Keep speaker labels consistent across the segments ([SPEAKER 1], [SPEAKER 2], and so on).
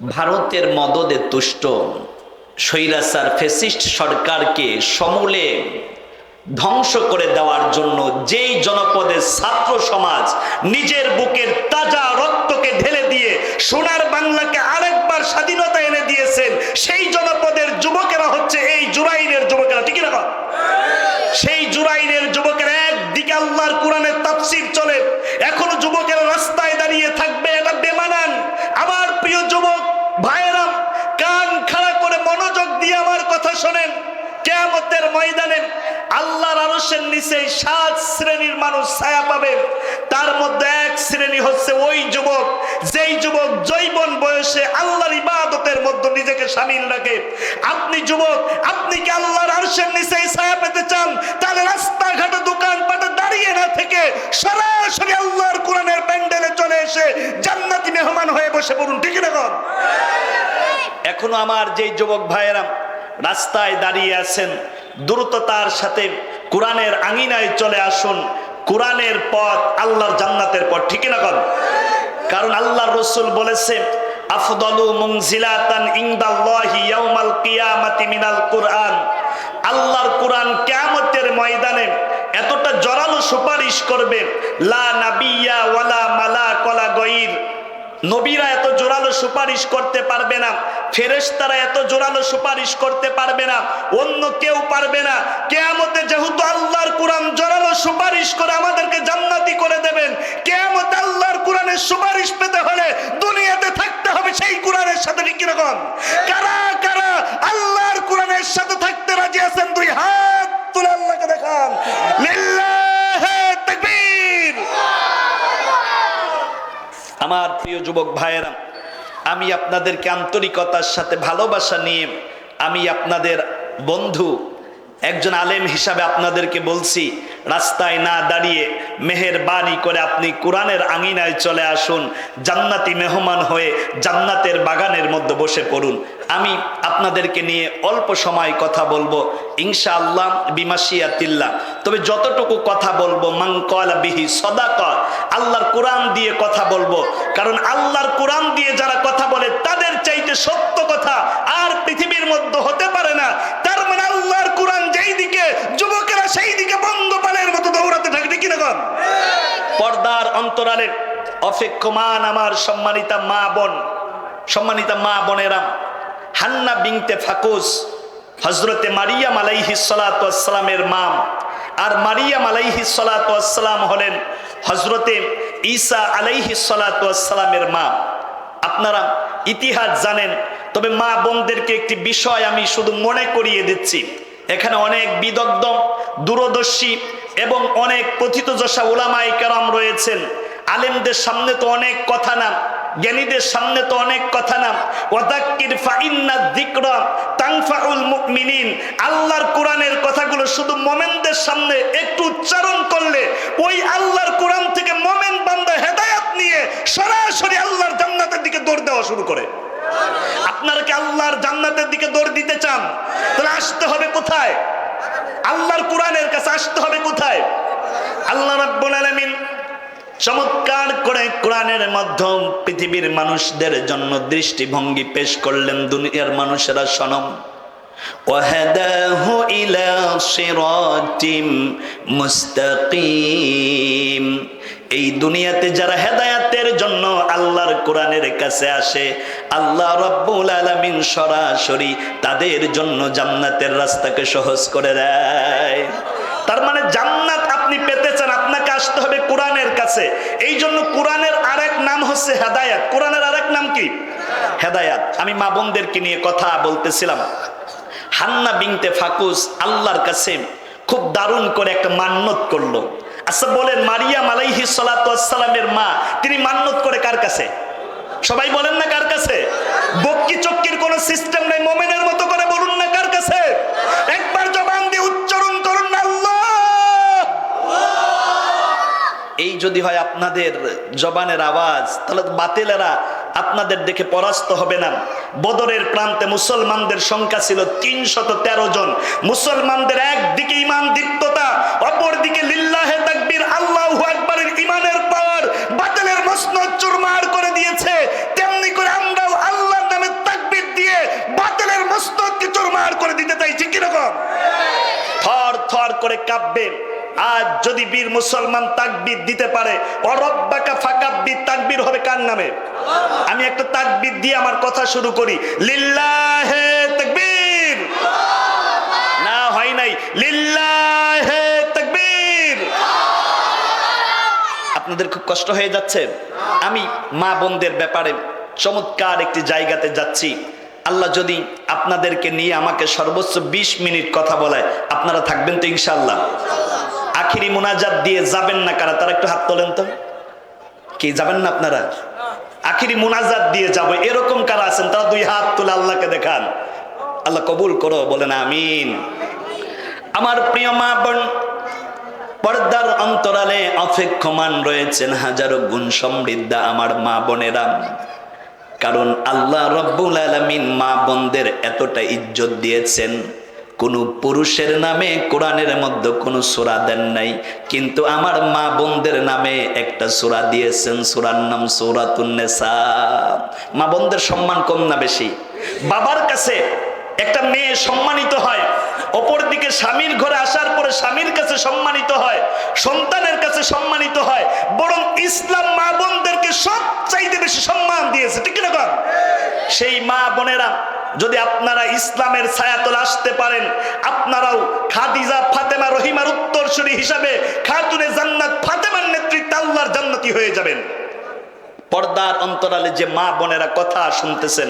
[SPEAKER 1] ভারতের মদদে তুষ্ট। স্বৈরাচার ফেসিস্ট সরকারকে সমূলে ধ্বংস করে দেওয়ার জন্য যেই জনপদের ছাত্র সমাজ নিজের বুকের তাজা রক্তকে ঢেলে দিয়ে সোনার বাংলাকে আরেকবার স্বাধীনতা এনে দিয়েছেন, সেই জনপদের যুবকেরা হচ্ছে এই জুরাইনের যুবকেরা, ঠিক না সেই জুরাইনের যুবকেরা একদিকে আল্লাহর কোরআনের তাফসির চলে, এখনও যুবকেরা রাস্তায় দাঁড়িয়ে থাকবে এটা বেমানান আমার প্রিয় যুবক ভাইয়েরাম কান খাড়া করে মনোযোগ দিয়ে আমার কথা শোনেন, কেয়ামতের ময়দানে আল্লাহর আরশের নিচে সাত শ্রেণির মানুষ ছায়া পাবে। তার মধ্যে এক শ্রেণি হচ্ছে ওই যুবক, যেই যুবক জৈবন বয়সে আল্লাহর ইবাদতের মধ্যে নিজেকে সামিল রাখে। আপনি যুবক, আপনি কি আল্লাহর আরশের নিচে ছায়া পেতে চান? তাহলে রাস্তাঘাটে, দোকানপাটে দাঁড়িয়ে না থেকে সরাসরি আল্লাহর কোরআনের প্যান্ডেলে চলে এসে জান্নাতি মেহমান হয়ে বসে পড়ুন, ঠিক না? এখনও আমার যেই যুবক ভাইয়েরা রাস্তায় দাঁড়িয়ে আছেন দ্রুততার সাথে কোরআনের আঙিনায় চলে আসুন। কোরআনের পথ আল্লাহর জান্নাতের পথ, ঠিক না কর কারণ আল্লাহর রসুল বলেছে কুরআন। আল্লাহর ময়দানে এতটা জোরালো সুপারিশ করবে, লা নাবিয়্যা ওয়ালা মালাক ওয়ালা গয়র। নবীরা এত জোরালো সুপারিশ করতে পারবে না, ফেরেশতারা এত জোরালো সুপারিশ করতে পারবে না, অন্য কেউ পারবে না। কেয়ামতে যেহেতু আল্লাহর কোরআন জোরালো সুপারিশ করে আমাদেরকে জান্নাতি করে দেবেন, কেয়ামতে আল্লাহর কোরআনের সুপারিশ পেতে হলে দুনিয়াতে থাকতে হবে সেই কোরআনের সাথে কীরকম? কারা কারা আল্লাহর কোরআনের সাথে থাকতে রাজি আছেন দুই হাত তুলে আল্লাহকে দেখান লিল্লাহে তাকবীর আমার প্রিয় যুবক ভাইয়েরা, আমি আপনাদেরকে আন্তরিকতার সাথে ভালোবাসা নিয়ে আমি আপনাদের বন্ধু, একজন আলেম হিসাবে আপনাদেরকে বলছি, রাস্তায় না দাঁড়িয়ে মেহেরবানি করে আপনি কোরআনের আঙিনায় চলে আসুন, জান্নাতি মেহমান হয়ে জান্নাতের বাগানের মধ্যে বসে পড়ুন। আমি আপনাদেরকে নিয়ে অল্প সময় কথা বলব ইনশা আল্লাহ বিমাসিয়াতিল্লা তবে যতটুকু কথা বলব মাংকলা বিহি সদাকর আল্লাহর কোরআন দিয়ে কথা বলব। কারণ আল্লাহর কোরআন দিয়ে যারা কথা বলে, তাদের চাইতে সত্য কথা আর পৃথিবীর মধ্যে হতে পারে না। তার মানে আল্লাহর কোরআন যেই দিকে, যুবকেরা সেই দিকে বন্ধ পানের মতো দৌড়াতে থাকে ঠিক না কন? পর্দার অন্তরালে অপেক্ষমান আমার সম্মানিতা মা বোন, সম্মানিতা মা বোনেরা, হান্না বিংতে ফাকুস হজরতে মারিয়াম আলাইহি সালামের মাম আর মারিয়াম আলাইহি সালাম হলেন হজরতে ঈসা আলাইহি সালাতামের মা। আপনারা ইতিহাস জানেন, তবে মা বোনদেরকে একটি বিষয় আমি শুধু মনে করিয়ে দিচ্ছি। এখানে অনেক বিদগ্ধ, দূরদর্শী এবং অনেক পথিতযশা ওলামাই কেরাম রয়েছেন। আলেমদের সামনে তো অনেক কথা না। জ্ঞানীদের সামনে তো অনেক কথা না। ওয়াদাক্কির ফাইন্না যিকরা তানফাউল মুমিনিন। আল্লাহর কোরআনের কথাগুলো শুধু মোমেনদের সামনে একটু উচ্চারণ করলে ওই আল্লাহর কোরআন থেকে মোমেন বান্দা হেদায়েত নিয়ে সরাসরি আল্লাহর জান্নাতের দিকে দৌড় দেওয়া শুরু করে। আপনারা কি আল্লাহর জান্নাতের দিকে দৌড় দিতে চান? তাহলে আসতে হবে কোথায়? আল্লাহর কোরআনের কাছে আসতে হবে কোথায়? আল্লাহ রাব্বুল চমৎকার করে কোরআনের মাধ্যম পৃথিবীর মানুষদের জন্য দৃষ্টিভঙ্গি পেশ করলেন দুনিয়ার মানুষেরা সনম وهداه إلى صراط মুস্তাকিম এই দুনিয়াতে যারা হেদায়াতের জন্য আল্লাহর কোরআনের কাছে আসে আল্লাহ রব্বুল আলামিন সরাসরি তাদের জন্য জান্নাতের রাস্তাকে সহজ করে দেয় তার মানে জান্নাত আপনি পেতে চান আপনাকে আসতে হবে কোরআনের কাছে। এই জন্য কোরআনের আরেক নাম হচ্ছে হেদায়াত। কোরআনের আরেক নাম কি? হেদায়াত। আমি মা বোনদেরকে নিয়ে কথা বলতেছিলাম। হান্না বিনতে ফাকুস আল্লাহর কাছে খুব দারুণ করে একটা মান্যত করল। আচ্ছা বলেন, মারিয়াম আলাইহি সালামের মা, তিনি মান্যত করে কার কাছে? সবাই বলেন না কার কাছে? বক্কি চক্কির কোন সিস্টেম নাই, মোমেনের মতো করে যদি হয় আপনাদের জবানের আওয়াজ, তাহলে বাতিলেরা আপনাদের দেখে পরাস্ত হবে না। বদরের প্রান্তে মুসলমানদের সংখ্যা ছিল তিনশত তেরো জন। মুসলমানদের একদিকে ইমান দীপ্ততা, অপরদিকে লিল্লাহে তাকবির, আল্লাহ আকবরের ইমানের পাওয়ার, বাতিলের মসনদ চুরমার করে দিয়েছে। তেমনি করে আমরাও আল্লাহর নামে তাকবির দিয়ে বাতিলের মসনদকে চুরমার করে দিতে চাইছি, কীরকম? থর থর করে কাঁপবে। আজ যদি বীর মুসলমান তাকবীর দিতে পারে, অরব্বাকা ফাকাব্বির তাকবীর হবে কার নামে? আমি একটা তাকবীর দিয়ে আমার কথা শুরু করি। লিল্লাহে তাকবীর। না, হয় নাই। লিল্লাহে তাকবীর। আপনাদের খুব কষ্ট হয়ে যাচ্ছে। আমি মা বোনদের ব্যাপারে চমৎকার একটি জায়গাতে যাচ্ছি। আল্লাহ যদি আপনাদেরকে নিয়ে আমাকে সর্বোচ্চ ২০ মিনিট কথা বলায়, আপনারা থাকবেন তো ইনশাল্লাহ আখিরি মোনাজাত দিয়ে যাবেন না কারা? তারা একটু হাত তোলেন তো। কি, যাবেন না আপনারা? আখিরি মোনাজাত দিয়ে যাব। এরকম কারা আছেন? তারা দুই হাত তুলে আল্লাহকে দেখান। আল্লাহ কবুল করো, বলেন আমিন। আমার প্রিয় মা বোন, পর্দার অন্তরালে অপেক্ষমান রয়েছেন হাজারো গুণ সমৃদ্ধা আমার মা বোনেরা। কারণ আল্লাহ রব্বুল আলমিন মা বোনদের এতটা ইজ্জত দিয়েছেন। কোন পুরুষের নামে কোরআনের মধ্যে কোনো সুরা দেন নাই। কিন্তু আমার মা বোনদের নামে একটা সুরা দিয়েছেন, সুরার নাম সুরাতুন্নেসা মা বোনদের সম্মান কম না বেশি? বাবার কাছে একটা মেয়ে সম্মানিত হয় অপর দিকে স্বামীর ঘরে আসার পরে স্বামীর কাছে সম্মানিত হয়, সন্তানের কাছে সম্মানিত হয়, বরং ইসলাম মা বোনদেরকে সব চাইতে বেশি সম্মান দিয়েছে। ঠিক না সেই মা বোনেরা যদি আপনারা ইসলামের ছায়াতল আসতে পারেন আপনারাও খাদিজা ফাতেমা রহিমার উত্তরসূরি হিসাবে খাতুনে জান্নাত ফাতেমার নেতৃত্বে আল্লাহর জান্নাতি হয়ে যাবেন। পর্দার অন্তরালে যে মা বোনেরা কথা শুনতেছেন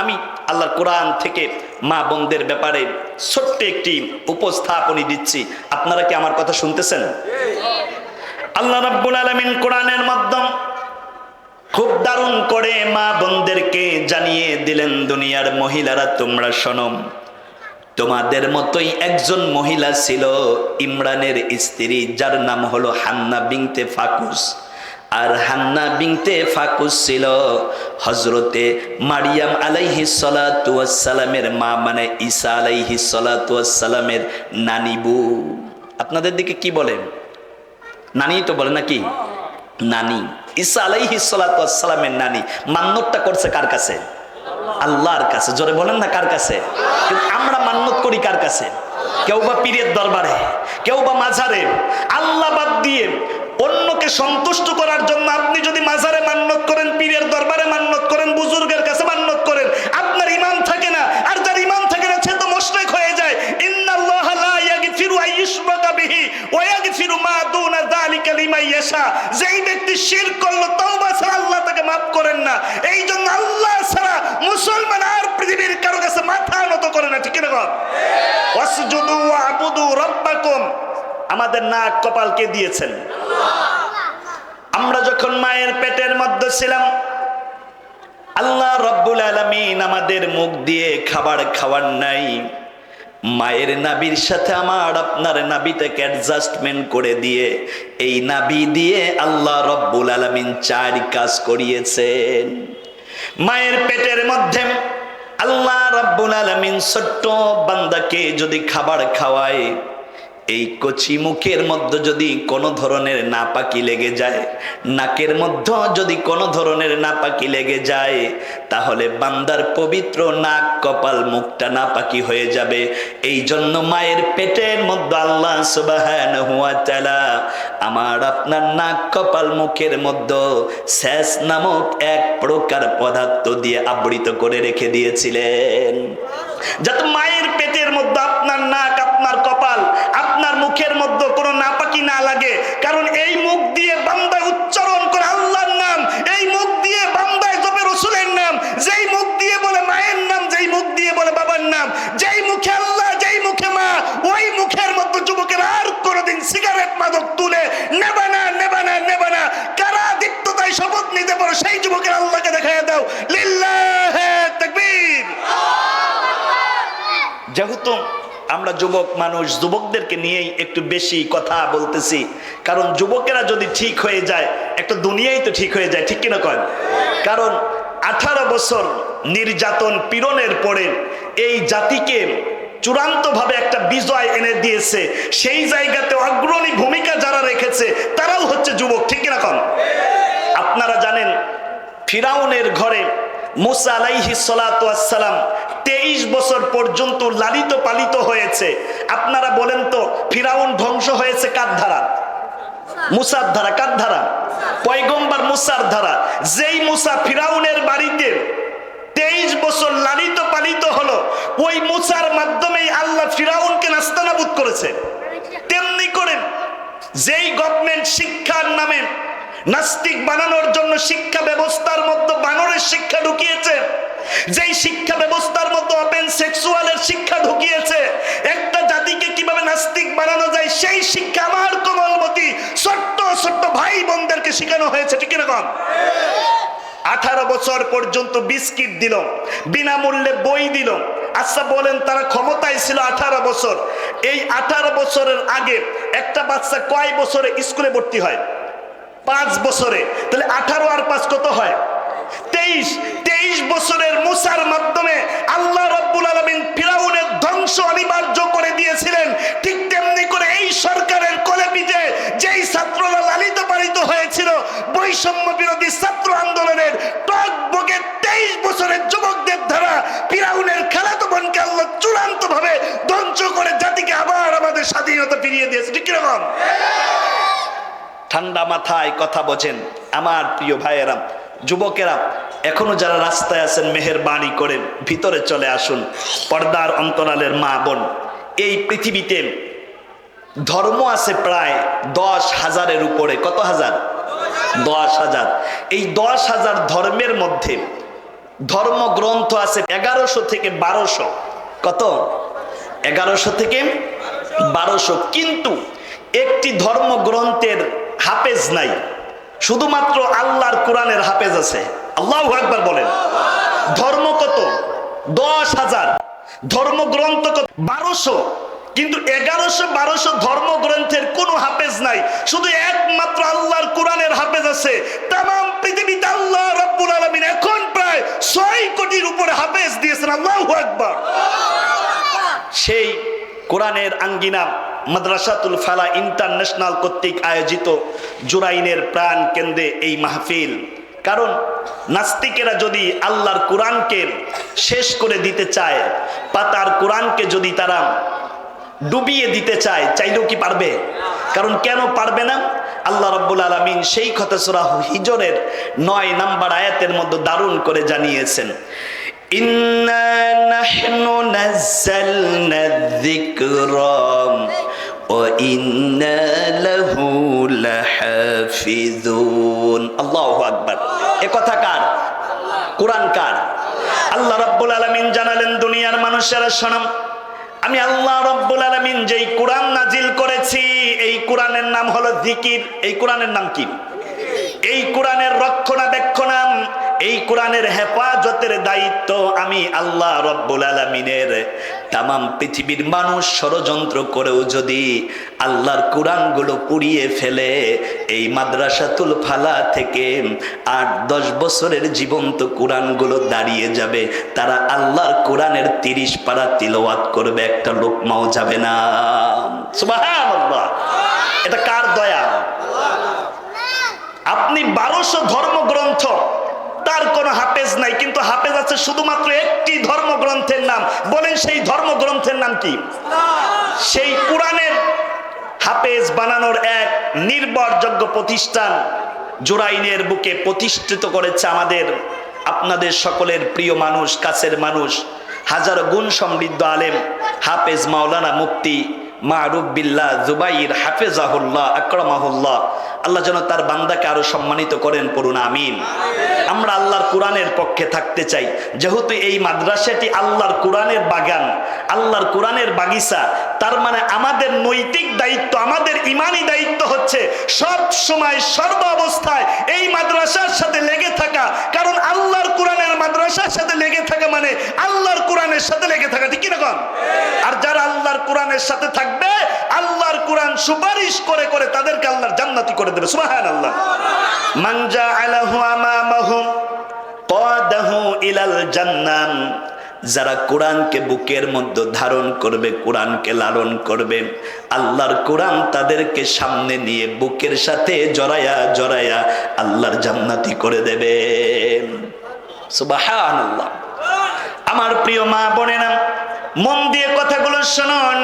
[SPEAKER 1] আমি আল্লাহর কোরআন থেকে মা বোনদের ব্যাপারে ছোট্ট একটি উপস্থাপনী দিচ্ছি। আপনারা কি আমার কথা শুনতেছেন? আল্লাহ রাব্বুল আলামিন কোরআনের মাধ্যম খুব দারুণ করে মা বোনদেরকে জানিয়ে দিলেন, দুনিয়ার মহিলারা তোমরা শোনম তোমাদের মতোই একজন মহিলা ছিল ইমরানের স্ত্রী, যার নাম হলো হান্না বিংতে ফাকুস। আর হান্না বিংতে ফাকুস ছিল হজরতে মারিয়াম আলাইহি সালামের মা মানে ঈসা আলাইহি সালামের নানিবু আপনাদের দিকে কি বলে? নানি তো বলে নাকি? নানি। ঈসা আলাইহি সালামের নানি। মান্যতটা করছে কার কাছে? আল্লাহর কাছে। জোরে বলেন না কার কাছে? কিন্তু আমরা মান্যত করি কার কাছে? কেউ বা পীরের দরবারে, কেউ বা মাঝারে আল্লাহ বাদ দিয়ে অন্যকে সন্তুষ্ট করার জন্য আপনি যদি মাঝারে মান্যত করেন, পীরের দরবারে মান্যত করেন, বুজুর্গের কাছে মান্যত করেন, আপনার ইমান থাকে না। আর যার ইমান থাকে না, সে তো মোশরেক হয়ে যায়। ইন্নাল্লাহ লা ইয়াগফিরু আইয়ুশরাকা বিহি ওয়া ইয়াগফিরু মা যালিকা যেই ব্যক্তি শিরক করল, তওবা ছাড়া আল্লাহ তাকে করেন না। এই জন্য আল্লাহ ছাড়া মুসলমান আর পৃথিবীর কারও কাছে মাথা নত করে না, ঠিক না ওয়াসজুদু ওয়াবুদু আমাদের নাক কপাল কে দিয়েছেন? আমরা যখন মায়ের পেটের মধ্যে ছিলাম, আল্লাহ রব্বুল আলমিন আমাদের মুখ দিয়ে খাবার খাওয়ার নাই। মায়ের নাবির সাথে আমার আপনার নাবিটাকে অ্যাডজাস্টমেন্ট করে দিয়ে, এই নাবি দিয়ে আল্লাহ রব্বুল আলমিন চার কাজ করিয়েছেন। মায়ের পেটের মধ্যে আল্লাহ রব্বুল আলমিন ছোট্ট বান্দাকে যদি খাবার খাওয়ায় এই কচি মুখের মধ্যে যদি কোনো ধরনের নাপাকি লেগে যায়, নাকের মধ্যে যদি কোনো ধরনের নাপাকি লেগে যায়, তাহলে বান্দার পবিত্র নাক কপাল মুখটা নাপাকি হয়ে যাবে। এই জন্য মায়ের পেটের মধ্যে আল্লাহ সুবাহান হুয়া তালা আমার আপনার নাক কপাল মুখের মধ্যে শেষ নামক এক প্রকার পদার্থ দিয়ে আবৃত করে রেখে দিয়েছিলেন। যাতে মায়ের পেটের মধ্যে আপনার নাক আমরা যুবক মানুষ, যুবকদেরকে নিয়েই একটু বেশি কথা বলতেছি। কারণ যুবকেরা যদি ঠিক হয়ে যায়, একটা দুনিয়াই তো ঠিক হয়ে যায়, ঠিক কিনা কয়? কারণ আঠারো বছর নির্যাতন পীড়নের পরে এই জাতিকে চূড়ান্তভাবে একটা বিজয় এনে দিয়েছে। সেই জায়গাতে অগ্রণী ভূমিকা যারা রেখেছে, তারাও হচ্ছে যুবক, ঠিক কিনা কন? আপনারা জানেন, ফিরাউনের ঘরে মুসা আলাইহি সালাম তেইশ বছর পর্যন্ত লালিত পালিত হয়েছে। আপনারা বলেন তো, ফিরাউন ধ্বংস হয়েছে কার ধারা মুসার ধারা কার ধারা পয়গম্বর মুসার ধারা যেই মুসা ফিরাউনের বাড়িতে তেইশ বছর লালিত পালিত হলো, ওই মুসার মাধ্যমেই আল্লাহ ফিরাউনকে নাস্তানাবুদ করেছে। তেমনি করেন যেই গভর্নমেন্ট শিক্ষার নামে নাস্তিক বানানোর জন্য শিক্ষা ব্যবস্থার মধ্যে বানরের শিক্ষা ঢুকিয়েছে যেই শিক্ষা ব্যবস্থার মধ্যে ওপেন সেক্সুয়ালের শিক্ষা ঢুকিয়েছে, একটা জাতিকে কীভাবে নাস্তিক বানানো যায়, সেই শিক্ষা আমার কোমলমতি ছোট্ট ছোট্ট ভাই বোনদেরকে শেখানো হয়েছে, ঠিক এরকম আঠারো বছর পর্যন্ত বিস্কিট দিল, বিনামূল্যে বই দিল। আচ্ছা বলেন তারা ক্ষমতায় ছিল আঠারো বছর। এই আঠারো বছরের আগে একটা বাচ্চা কয় বছরে স্কুলে ভর্তি হয়? পাঁচ বছরে। তাহলে আঠারো আর পাঁচ কত হয়? তেইশ তেইশ বছরের মুসার মাধ্যমে আল্লাহ রব্বুল আলমিন ফিরাউনের ধ্বংস অনিবার্য করে দিয়েছিলেন। ঠিক তেমনি করে এই সরকারের কোলে পিঠে যেই ছাত্ররা লালিত পালিত হয়েছিল, বৈষম্য বিরোধী ছাত্র আন্দোলনের টক বগে তেইশ বছরের যুবকদের দ্বারা ফিরাউনের খেলাতো বোনকে আল্লাহ চূড়ান্ত ভাবে ধ্বংস করে জাতিকে আবার আমাদের স্বাধীনতা ফিরিয়ে দিয়েছে। ঠিক কীরকম? ঠান্ডা মাথায় কথা বোঝেন আমার প্রিয় ভাইয়েরা, যুবকেরা এখনও যারা রাস্তায় আছেন, মেহেরবানি করে ভিতরে চলে আসুন। পর্দার অন্তরালের মা বোন। এই পৃথিবীতে ধর্ম আছে প্রায় দশ হাজারের উপরে। কত হাজার? দশ হাজার। এই দশ হাজার ধর্মের মধ্যে ধর্মগ্রন্থ আছে এগারোশো থেকে বারোশো। কত? এগারোশো থেকে বারোশো। কিন্তু একটি ধর্মগ্রন্থের হাফেজ নাই। শুধুমাত্র আল্লাহর কোরআনের হাফেজ আছে। আল্লাহ একবার বলেন। ধর্ম কত? দশ হাজার। ধর্মগ্রন্থ কত? বারোশো। কিন্তু এগারোশো, বারোশো ধর্মগ্রন্থের কোনো হাফেজ নাই। শুধু একমাত্র আল্লাহর কোরআনের হাফেজ আছে। তাম পৃথিবীতে আল্লাহ রব্বুল আলমিন এখন প্রায় ছয় কোটির উপরে হাফেজ দিয়েছেন আল্লাহ একবার সেই কোরআনের আঙ্গিনা মাদ্রাসাতুল ফালা ইন্টারন্যাশনাল কর্তৃক আয়োজিত জুরাইনের প্রাণ কেন্দ্রে এই মাহফিল। কারণ নাস্তিকেরা যদি আল্লাহর কোরআনকে শেষ করে দিতে চায় পাতার কোরআনকে যদি তারা ডুবিয়ে দিতে চায় চাইলেও কি পারবে কারণ কেন পারবে না আল্লাহ রব্বুল আলমিন সেই কথা সুরা হিজরের নয় নাম্বার আয়াতের মধ্যে দারুণ করে জানিয়েছেন إنا نحن نزلنا الذكر وإنا له لحافظون الله أكبر এ কথা কার? কোরআন কার? আল্লাহ রব্বুল আলমিন জানালেন, দুনিয়ার মানুষেরা শোনাম, আমি আল্লাহ রব্বুল আলমিন যেই কোরআন নাজিল করেছি, এই কোরআনের নাম হলো জিকির। এই কোরআনের নাম কি? এই কোরআনের রক্ষণাবেক্ষণাম এই কোরআনের হেফাজতের দায়িত্ব আমি আল্লাহ রব্বুল আলমিনের। তামাম পৃথিবীর মানুষ ষড়যন্ত্র করেও যদি আল্লাহর কোরআনগুলো পুড়িয়ে ফেলে, এই মাদ্রাসাতুল ফালা থেকে আট দশ বছরের জীবন্ত কোরআনগুলো দাঁড়িয়ে যাবে, তারা আল্লাহর কোরআনের তিরিশ পারা তিলওয়াত করবে, একটা লোকমাও যাবে না। এটা কার দয়া? আপনি বারোশো ধর্মগ্রন্থ তার কোনো হাফেজ নাই, কিন্তু হাফেজ আছে শুধুমাত্র একটি ধর্মগ্রন্থের নাম। বলেন সেই ধর্মগ্রন্থের নাম কি? সেই কোরআনের হাফেজ বানানোর এক নির্ভরযোগ্য প্রতিষ্ঠান জোরাইনের বুকে প্রতিষ্ঠিত করেছে আমাদের, আপনাদের সকলের প্রিয় মানুষ, কাছের মানুষ, হাজারো গুণ সমৃদ্ধ আলেম, হাফেজ মাওলানা মুক্তি মারুফ বিল্লাহ জুবাইর হাফেজাহুল্লাহ, আকরমাহুল্লাহ। আল্লাহ যেন তার বান্দাকে আরও সম্মানিত করেন, পড়ুন, আমিন। আমরা আল্লাহর কোরআনের পক্ষে থাকতে চাই। যেহেতু এই মাদ্রাসাটি আল্লাহর কোরআনের বাগান, আল্লাহর কোরআনের বাগিচা, তার মানে আমাদের নৈতিক দায়িত্ব, আমাদের ইমানি দায়িত্ব হচ্ছে সব সময় সর্ব অবস্থায় এই মাদ্রাসার সাথে লেগে থাকা। কারণ আল্লাহর কোরআনের মাদ্রাসার সাথে লেগে থাকা মানে আল্লাহর কোরআনের সাথে লেগে থাকা, ঠিক কীরকম আর যারা আল্লাহর কোরআনের সাথে থাকবে আল্লাহর কোরআন সুপারিশ করে করে তাদেরকে আল্লাহর জান্নাতি করে দেবে সুবাহান আল্লাহ মানজা আলাহু আমামাহুম কদাহু ইলাল জান্নাম। যারা কোরআনকে বুকের মধ্যে ধারণ করবে, কোরআনকে লালন করবে, আল্লাহর কোরআন তাদেরকে সামনে নিয়ে বুকের সাথে জড়ায়া জড়ায়া আল্লাহর জান্নাতি করে দেবে। সুবাহান আল্লাহ আমার প্রিয় মা বোনেরা, মন দিয়ে কথাগুলো শুনুন।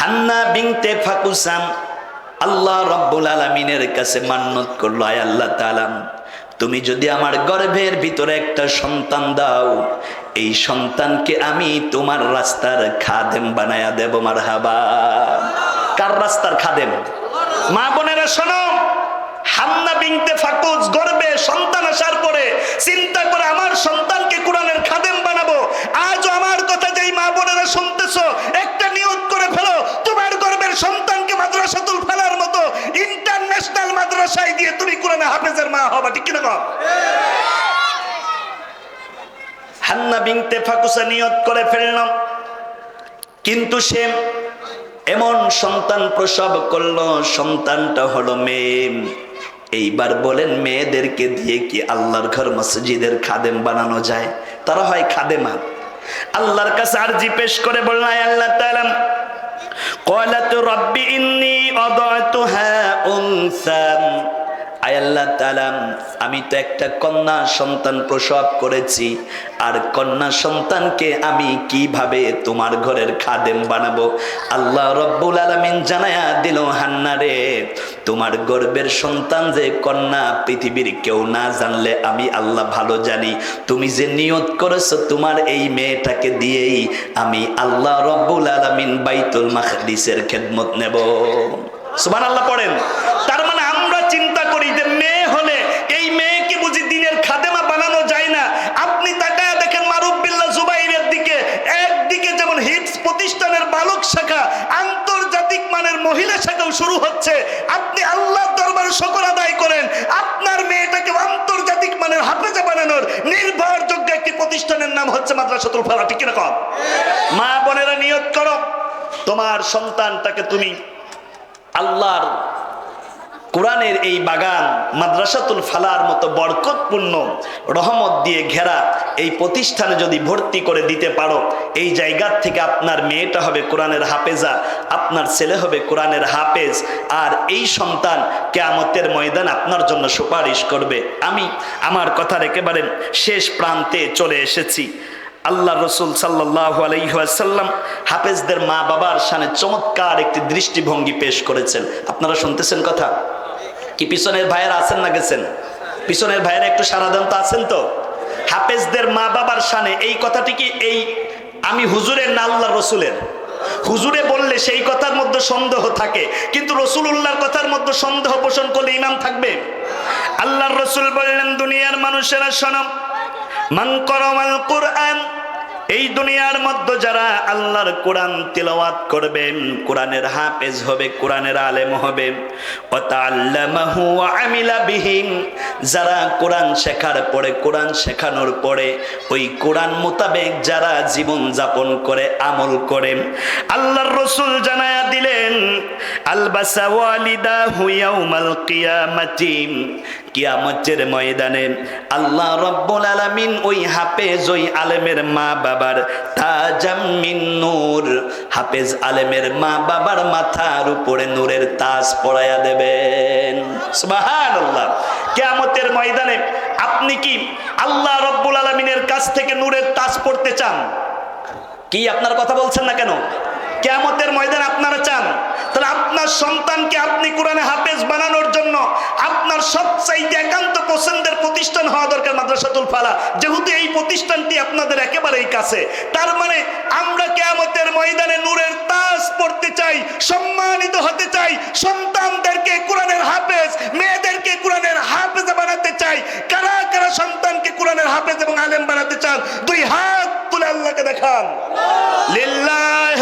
[SPEAKER 1] হান্না বিনতে ফাকুসাম, আল্লাহ রব্বুল আলমিনের কাছে মান্নত করল, আয় আল্লাহ তালাম তুমি যদি আমার গর্ভের ভিতরে একটা সন্তান দাও, এই সন্তানকে আমি তোমার রাস্তার খাদেম বানায়া দেব মার হাবা কার রাস্তার খাদেম? মা বোনেরা, শোনো। হান্না বিনতে ফাকুজ গর্বে সন্তান আসার পরে চিন্তা করে আমার সন্তানকে কোরআনের খাদেম বানাবো। আজও আমার কথা যেই মা বোনেরা শুনতেছো, একটা নিয়োগ মাদ্রাসাতুল ফেলার মতো ইন্টারন্যাশনাল মাদ্রাসায় দিয়ে তুমি কোরআনে হাফেজের মা হবা, ঠিক কিনা কম হান্না বিনতে ফাকুসা নিয়ত করে ফেললাম, কিন্তু সে এমন সন্তান প্রসব করল, সন্তানটা হলো মেয়ে। এইবার বলেন, মেয়েদেরকে দিয়ে কি আল্লাহর ঘর মসজিদের খাদেম বানানো যায়? তারা হয় খাদেমা। আল্লাহর কাছে আরজি পেশ করে বললেন "আয় আল্লাহ তাআলা قالت رب إني أضعتها أنثى. আয় আল্লাহ তাআলা, আমি তো একটা কন্যা সন্তান প্রসব করেছি, আর কন্যা সন্তানকে আমি কীভাবে তোমার ঘরের খাদেম বানাবো? আল্লাহ রব্বুল আলামিন জানায়া দিল, হান্না রে, তোমার গর্বের সন্তান যে কন্যা পৃথিবীর কেউ না জানলে আমি আল্লাহ ভালো জানি। তুমি যে নিয়ত করেছ তোমার এই মেয়েটাকে দিয়েই আমি আল্লাহ রব্বুল আলামিন বাইতুল মাকদিসের খেদমত নেব। সুবহানাল্লাহ, পড়েন। তার মানে আমরা চিন্তা করি যে মেয়ে হলে এই মেয়েকে বুঝি দিনের খাদেমা বানানো যায় না আপনি তাকায় দেখেন মারুফবিল্লাহ জুবাইরের দিকে একদিকে যেমন হিপস প্রতিষ্ঠানের বালক শাখা আন্তর্জাতিক সাথেও শুরু হচ্ছে। আপনি আল্লাহ দরবারে শকর আদায় করেন। আপনার মেয়েটাকে আন্তর্জাতিক মানের হাফেজা বানানোর নির্ভরযোগ্য একটি প্রতিষ্ঠানের নাম হচ্ছে মাদ্রাসাতুল ফালা, ঠিক কীরকম মা বোনেরা নিয়ত করো। তোমার সন্তানটাকে তুমি আল্লাহর কোরআনের এই বাগান মাদ্রাসাতুল ফালার মতো বরকতপূর্ণ রহমত দিয়ে ঘেরা, এই প্রতিষ্ঠানে যদি ভর্তি করে দিতে পারো, এই জায়গার থেকে আপনার মেয়েটা হবে কোরআনের হাফেজা, আপনার ছেলে হবে কোরআনের হাফেজ, আর এই সন্তান কেয়ামতের ময়দান আপনার জন্য সুপারিশ করবে। আমি আমার কথার একেবারে শেষ প্রান্তে চলে এসেছি। আল্লাহ রসুল সাল্লাহ আলাইসাল্লাম হাফেজদের মা বাবার সামনে চমৎকার একটি দৃষ্টিভঙ্গি পেশ করেছেন। আপনারা শুনতেছেন কথা? কি পিছনের ভাইয়েরা আছেন না গেছেন? পিছনের ভাইয়েরা একটু সারাধান তো আছেন তো? হাফেজদের মা বাবার সামনে এই কথাটি কি এই আমি হুজুরের না আল্লাহ রসুলের? হুজুরে বললে সেই কথার মধ্যে সন্দেহ থাকে, কিন্তু রসুল্লাহর কথার মধ্যে সন্দেহ পোষণ করলে ইমাম থাকবে? আল্লাহর রসুল বললেন, দুনিয়ার মানুষেরা শোনম মান করমাল কোরআন এই দুনিয়ার মধ্যে যারা আল্লাহর কোরআন তিলাওয়াত করবেন, কোরআনের হাফেজ হবে, কোরআনের আলেম হবে যারা কোরআন শেখার পরে, কোরআন শেখানোর পরে, ওই কোরআন মোতাবেক যারা জীবন যাপন করে, আমল করে, আল্লাহর রসুল জানায়া দিলেন, আলবাসা ওয়ালিদা হুয়াউমাল কিয়ামাতি কিয়ামতের ময়দানে আল্লাহ রব্বুল আলামিন ওই হাফেজ ওই আলেমের মা বাবার তাজাম মিন নূর। হাফেজ আলেমের মা বাবার মাথার উপরে নূরের তাজ পরায়া দেবেন। সুবহানাল্লাহ। কিয়ামতের ময়দানে আপনি কি আল্লাহ রব্বুল আলামিনের কাছ থেকে নূরের তাজ পড়তে চান? কি আপনার কথা বলছেন না কেন? কেয়ামতের ময়দান আপনারা চান তাহলে আপনার সন্তানকে আপনি কোরআনে হাফেজ বানানোর জন্য আপনার সবচাইতে একান্ত পছন্দের প্রতিষ্ঠান হওয়া দরকার মাদ্রাসাতুল ফালা। যেহেতু এই প্রতিষ্ঠানটি আপনাদের একেবারেই কাছে। তার মানে আমরা কেয়ামতের ময়দানে নূরের তাস পড়তে চাই, সম্মানিত হতে চাই, সন্তানদেরকে কোরআনের হাফেজ, মেয়েদেরকে কোরআনের হাফেজ বানাতে চাই। কারা কারা সন্তানকে কোরআনের হাফেজ এবং আলেম বানাতে চান? দুই হাত তুলে আল্লাহকে দেখান। লিল্লাহ